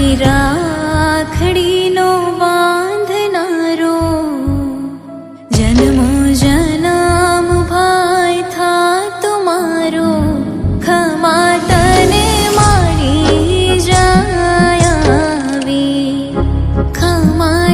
મારી બાંધનારો જન્મો જનામ ભાઈ થા તુમારો ખમા તને મારી જાયાવી ખમા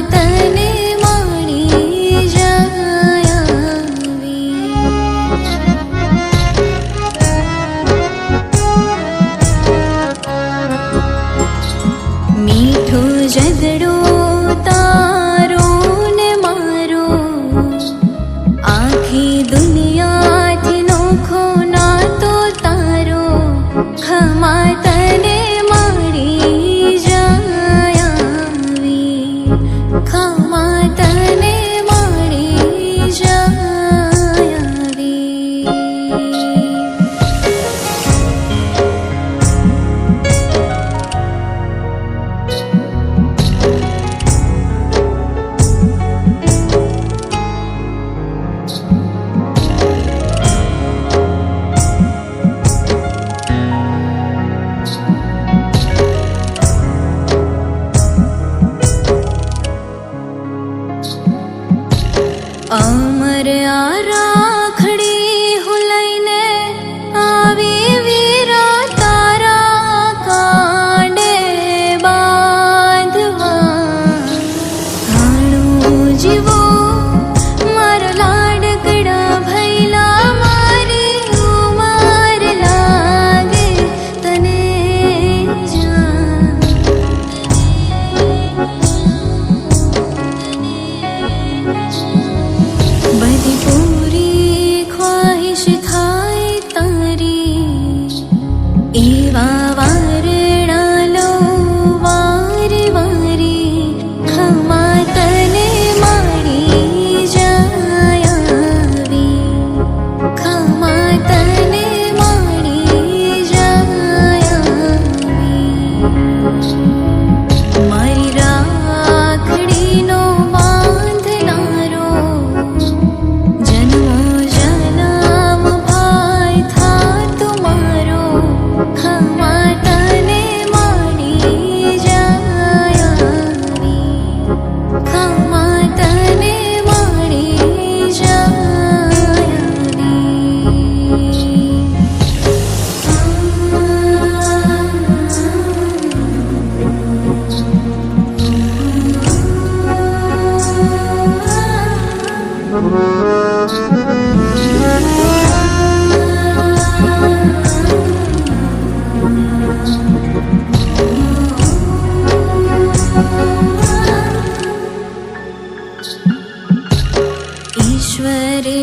Ishwari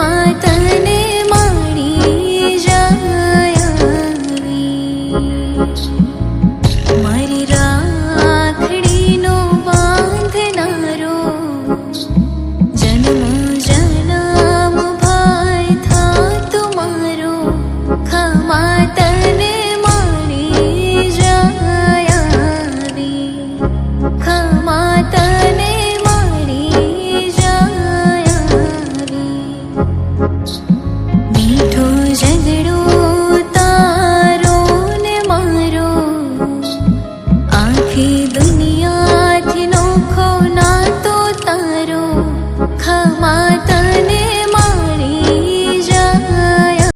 我的 ही दुनिया